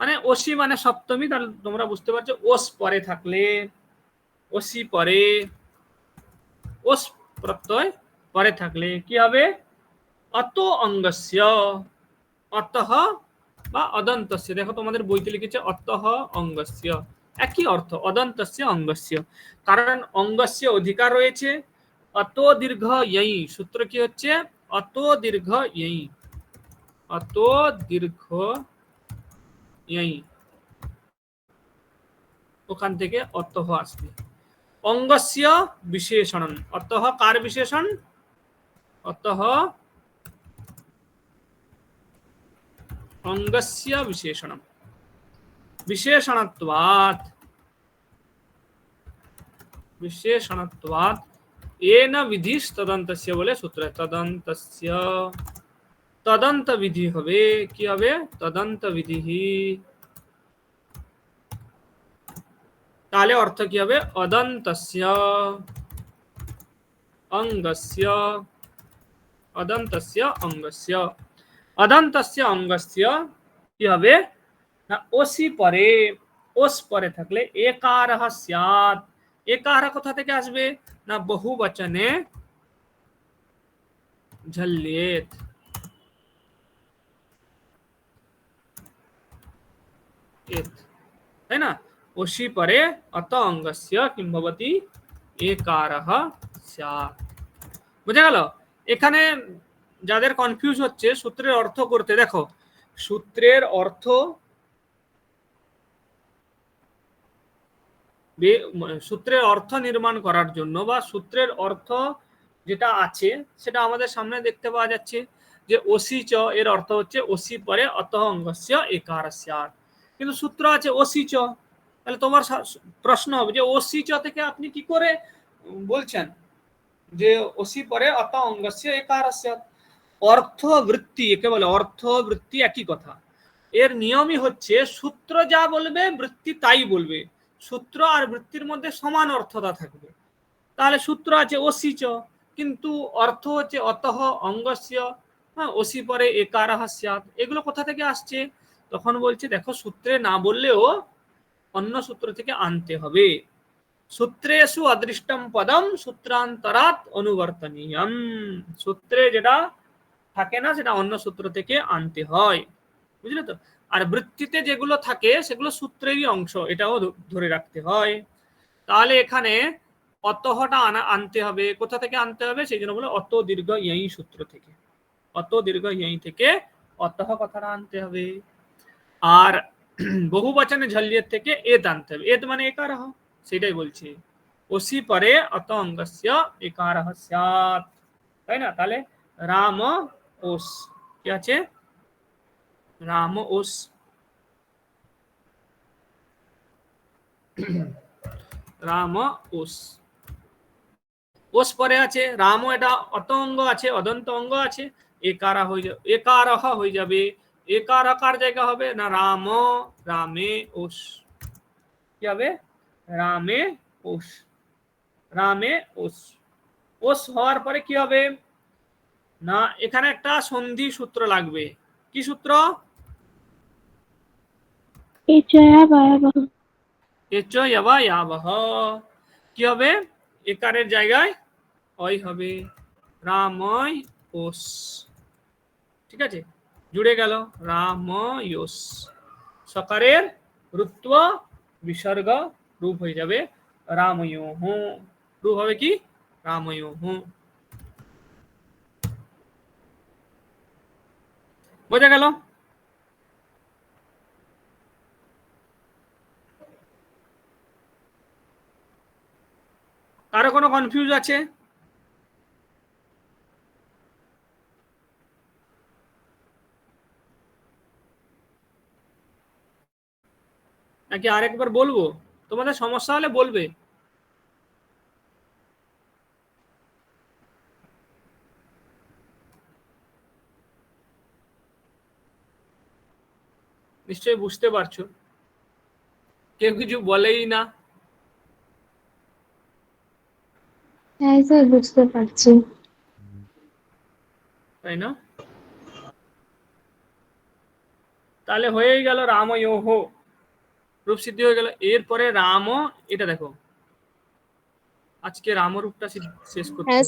মানে অসি মানে সপ্তমী, তাহলে তোমরা বুঝতে পারছ, ওস পরে থাকলে, ওসি পরে, ওস প্রত্যয় পরে থাকলে কি হবে? অত অঙ্গস্য, অতঃ বা অদন্তস্য। দেখো তোমাদের বইতে লিখেছে অতঃ অঙ্গস্য। একই অর্থ, অদন্তস্য, অঙ্গস্য। কারণ অঙ্গস্য অধিকার রয়েছে, অত দীর্ঘ ইয়ই সূত্র কি হচ্ছে? অত দীর্ঘ ইয়ই অত দীর্ঘ ইয়াই ওখান থেকে অর্থহ আসবে। অঙ্গস্য বিশেষণ। অর্থহ কার বিশেষণ? অর্থহ অঙ্গস্য বিশেষণম বিশেষণত্বাৎ। বিশেষণত্বাৎ। এন বিধিস্তদন্তস্য বলে সূত্র। তদন্তস্য। তদন্ত বিধি হবে কি হবে তদন্ত বিধি তাহলে অর্থ কি হবে অদন্তস্য অঙ্গস্য অদন্তস্য অঙ্গস্য অদন্তস্য অঙ্গস্য কি হবে না ওসি পরে ওস পরে থাকলে একার স্যাত একার কোথা থেকে আসবে না বহু বচনে ঝল্লিয়েত এত তাই না ওসি পরে অত অঙ্গস্য কিম ভবতি একার স্যাত বুঝা গেল এখানে যাদের কনফিউজ হচ্ছে সূত্রের অর্থ করতে দেখো সূত্রের অর্থ সূত্রের অর্থ নির্মাণ করার জন্য বা সূত্রের অর্থ যেটা আছে সেটা আমাদের সামনে দেখতে পাওয়া যাচ্ছে যে ওসি চ এর অর্থ হচ্ছে ওসি পরে অত অঙ্গস্য একার কিন্তু সূত্র আছে ওসি চ। তাহলে তোমার প্রশ্ন হবে যে ওসি চ থেকে আপনি কি করে বলছেন যে ওসি পরে অত অঙ্গস্য একার অর্থ বৃত্তি একে বলে অর্থ বৃত্তি একই কথা। এর নিয়মই হচ্ছে সূত্র যা বলবে, বৃত্তি তাই বলবে। সূত্র আর বৃত্তির মধ্যে সমান অর্থতা থাকবে। তাহলে সূত্র আছে ওসি চ, কিন্তু অর্থ হচ্ছে অতঃ অঙ্গস্য হ্যাঁ ওসি পরে একারাহ স্যাত এগুলো কোথা থেকে আসছে? তখন বলছে, দেখো, সূত্রে না বললেও অন্য সূত্র থেকে আনতে হবে। সূত্রেষু অদৃষ্টম পদম সূত্রান্তরাত অনুবর্তনীয়ম। সূত্রে যেটা থাকে না, সেটা অন্য সূত্র থেকে আনতে হয়। বুঝলে তো? আর বৃত্তিতে যেগুলো থাকে, সেগুলো সূত্রেরই অংশ, এটাও ধরে রাখতে হয়। তাহলে এখানে অতহটা আনা, আনতে হবে। কোথা থেকে আনতে হবে? সেই জন্য বলে অত দীর্ঘ ইয়ই সূত্র থেকে। অত দীর্ঘ ইয়ই থেকে অতহ কথাটা আনতে হবে। আর বহু বচনে ঝল্লিয়ের থেকে এদ আনতে হবে। এদ মানে একার সেটাই বলছি। ওসি পরে অত অঙ্গস্য একার স্যাত তাই না? তাহলে রাম ওস, কি আছে? রাম ওস। রাম ওস। ওস পরে আছে, রাম এটা অত অঙ্গ আছে, অদন্ত অঙ্গ আছে একারা হয়ে যাবে, একারহ হয়ে যাবে। একার কার জায়গা হবে না রাম রামে ওস কি হবে? রামে ওস রামে ওস ওস হওয়ার পরে কি হবে? না এখানে একটা সন্ধি সূত্র লাগবে। কি সূত্র? কি হবে? একারের জায়গায় ওই হবে। রাময় ওস ঠিক আছে? জুড়ে গেল। রাময়োস। সকারের রুত্ব বিসর্গ রূপ হয়ে যাবে রাময় রূপ হবে কি? রাময় বোঝা গেল? কারও কোনো কনফিউজ আছে? নাকি আরেকবার বলব? তোমাদের সমস্যা হলে বলবে। নিশ্চয়ই বুঝতে পারছ। কেউ কিছু বলেই না। হ্যাঁ স্যার বুঝতে পারছি। তাই না? তাহলে হয়েই গেল রাম ইহ রূপ সিদ্ধি হয়ে গেল। এরপরে রামও এটা দেখো। আজকে রামরূপটা রূপটা শেষ করতে হ্যাঁ